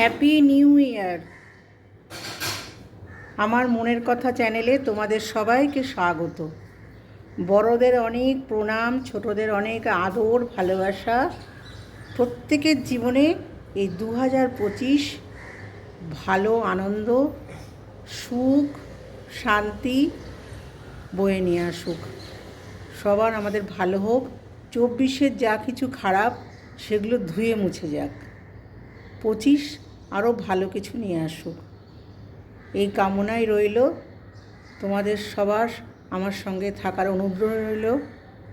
Happy new ইয়ার আমার মনের কথা চ্যানেলে তোমাদের সবাইকে স্বাগত। বড়দের অনেক প্রণাম, ছোটদের অনেক আদর, ভালোবাসা। প্রত্যেকের জীবনে এই দু হাজার পঁচিশ ভালো আনন্দ, সুখ, শান্তি বয়ে নিয়ে আসুক। সবার আমাদের ভালো হোক, চব্বিশের যা কিছু খারাপ, সেগুলো ধুয়ে মুছে যাক। পঁচিশ আরও ভালো কিছু নিয়ে আসুক। এই কামনাই রইল। তোমাদের সবার, আমার সঙ্গে থাকার অনুগ্রহ রইল।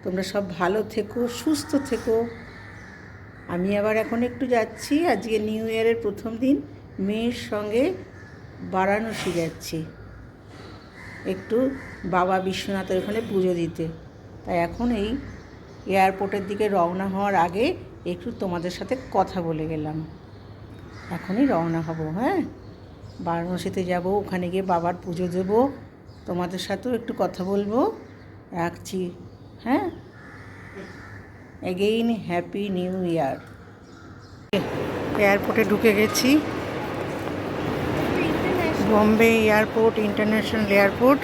তোমরা সব ভালো থেকো, সুস্থ থেকো। আমি আবার এখন একটু যাচ্ছি। আজকে নিউ ইয়ারের প্রথম দিন, মেয়ের সঙ্গে বারাণসী যাচ্ছি। একটু বাবা বিশ্বনাথের ওখানে পুজো দিতে। তাই এখন এই এয়ারপোর্টের দিকে রওনা হওয়ার আগে একটু তোমাদের সাথে কথা বলে গেলাম। এখনই রওনা হব হ্যাঁ? বারাণসীতে যাব ওখানে গিয়ে বাবার পুজো দেব তোমাদের সাথেও একটু কথা বলব রাখছি হ্যাঁ? এগেইন হ্যাপি নিউ ইয়ার এয়ারপোর্টে ঢুকে গেছি। Bombay airport international airport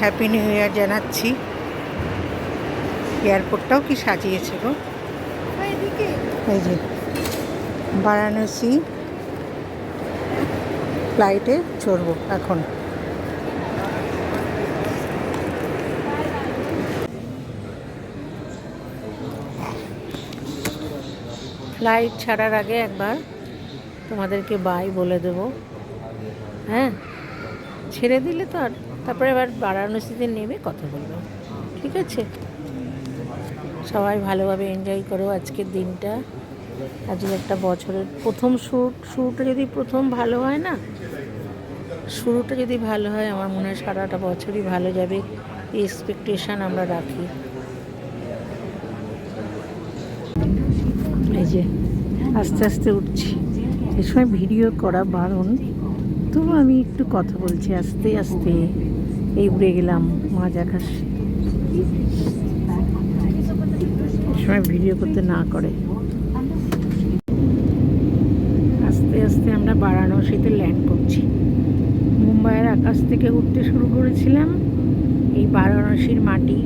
happy new year জানাচ্ছি। এয়ারপোর্টটাও কি সাজিয়েছে গো? এই যে। বারাণসী ফ্লাইটে চড়বো এখন। ফ্লাইট ছাড়ার আগে একবার তোমাদেরকে বাই বলে দেবো। হ্যাঁ? ছেড়ে দিলে তো আর, তারপরে এবার বারাণসীতে নেমে কথা বলব। ঠিক আছে? সবাই ভালোভাবে এনজয় করো আজকের দিনটা। আজকে একটা বছরের প্রথম শ্যুট শুরুটা যদি প্রথম ভালো হয় না, শুরুটা যদি ভালো হয়, আমার মনে হয় সারাটা বছরই ভালো যাবে। এক্সপেকটেশান আমরা রাখি। এই যে, আস্তে আস্তে উঠছি। এ সময় ভিডিও করা বারণ। তবু আমি একটু কথা বলছি, আস্তে আস্তে এই উড়ে গেলাম মাঝ আকাশ সময় ভিডিও করতে না করে। আস্তে আমরা বারাণসীতে ল্যান্ড করছি। মুম্বাইয়ের আকাশ থেকে উঠতে শুরু করেছিলাম, এই বারাণসীর মাটি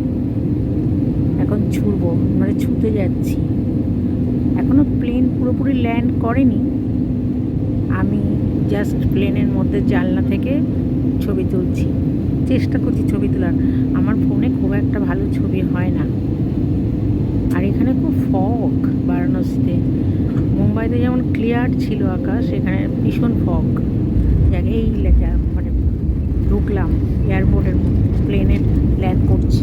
এখন ছুঁড়বো মানে ছুঁতে যাচ্ছি। এখনও প্লেন পুরোপুরি ল্যান্ড করেনি। আমি জাস্ট প্লেনের মধ্যে জানলা থেকে ছবি তুলছি। চেষ্টা করছি ছবি তোলার। আমার ফোনে খুব একটা ভালো ছবি হয় না। আর এখানে খুব ফক বারাণসীতে। মুম্বাইতে যেমন ক্লিয়ার ছিল আকাশ, এখানে ভীষণ ফক জায়গায় এই মানে ঢুকলাম এয়ারপোর্টের প্লেনে ল্যান্ড করছি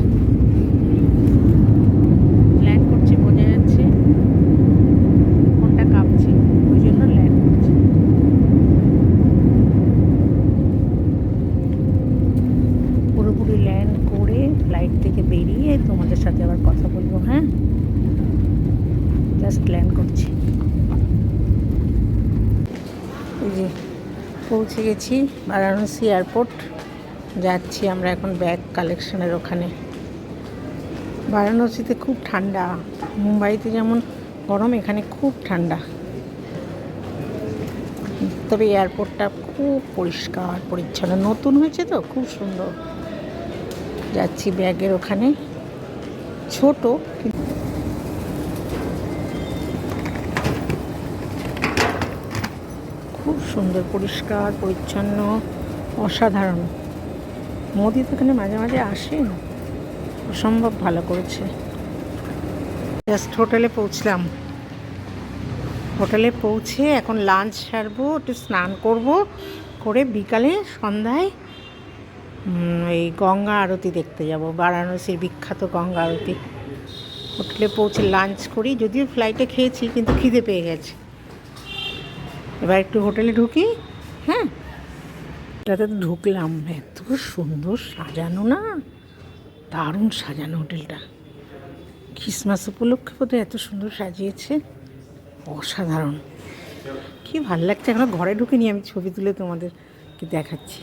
ল্যান্ড করছে বোঝা যাচ্ছে ফোনটা কাঁপছে ওই জন্য ল্যান্ড করছে পুরোপুরি ল্যান্ড করে ফ্লাইট থেকে বেরিয়ে তোমাদের সাথে আবার কথা বলব হ্যাঁ? জাস্ট প্ল্যান করছি। এই যে পৌঁছে গেছি বারাণসী এয়ারপোর্ট যাচ্ছি আমরা এখন ব্যাগ কালেকশনের ওখানে। বারাণসীতে খুব ঠান্ডা, মুম্বাইতে যেমন গরম, এখানে খুব ঠান্ডা। তবে এয়ারপোর্টটা খুব পরিষ্কার, পরিচ্ছন্ন, নতুন হয়েছে তো, খুব সুন্দর। যাচ্ছি ব্যাগের ওখানে। ছোট খুব সুন্দর, পরিষ্কার, পরিচ্ছন্ন, অসাধারণ। মোদি তো এখানে মাঝে মাঝে আসেন। অসম্ভব ভালো করেছে। জাস্ট হোটেলে পৌঁছলাম। হোটেলে পৌঁছে এখন লাঞ্চ সারবো, একটু স্নান করব, করে বিকালে সন্ধ্যায় এই গঙ্গা আরতি দেখতে যাব, বারাণসীর বিখ্যাত গঙ্গা আরতি। হোটেলে পৌঁছে লাঞ্চ করি, যদিও ফ্লাইটে খেয়েছি, কিন্তু খিদে পেয়ে গেছে। এবার একটু হোটেলে ঢুকি হ্যাঁ? এটাতে তো ঢুকলাম এত সুন্দর সাজানো না? দারুণ সাজানো হোটেলটা। ক্রিসমাস উপলক্ষে বোধহয় এত সুন্দর সাজিয়েছে। অসাধারণ। কি ভালো লাগছে, এখনও ঘরে ঢুকিনি, আমি ছবি তুলে তোমাদের কি দেখাচ্ছি।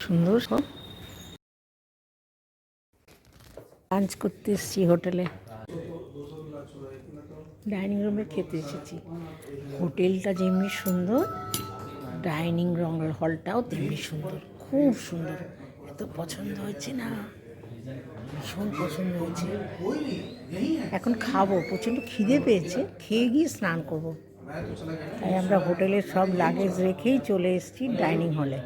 সুন্দর লাঞ্চ করতে এসেছি হোটেলে। ডাইনিং রুমে খেতে এসেছি। হোটেলটা যেমনি সুন্দর, ডাইনিং রং হলটাও তেমনি সুন্দর। খুব সুন্দর। এত পছন্দ হয়েছে না? ভীষণ পছন্দ হয়েছে। এখন খাব। প্রচণ্ড খিদে পেয়েছে। খেয়ে গিয়ে স্নান করব। তাই আমরা হোটেলের সব লাগেজ রেখেই চলে এসেছি ডাইনিং হলে।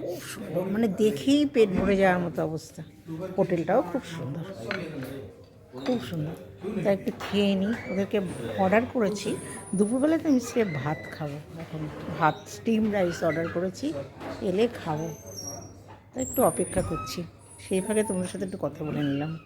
খুব সুন্দর। মানে দেখেই পেট ভরে যাওয়ার মতো অবস্থা। হোটেলটাও খুব সুন্দর। খুব সুন্দর। তাই একটু খেয়ে নিই ওদেরকে অর্ডার করেছি। দুপুরবেলাতে আমি সে ভাত খাব। এখন ভাত স্টিম রাইস অর্ডার করেছি। এলে খাব। তাই একটু অপেক্ষা করছি। সেই ফাঁকে তোমাদের সাথে একটু কথা বলে নিলাম।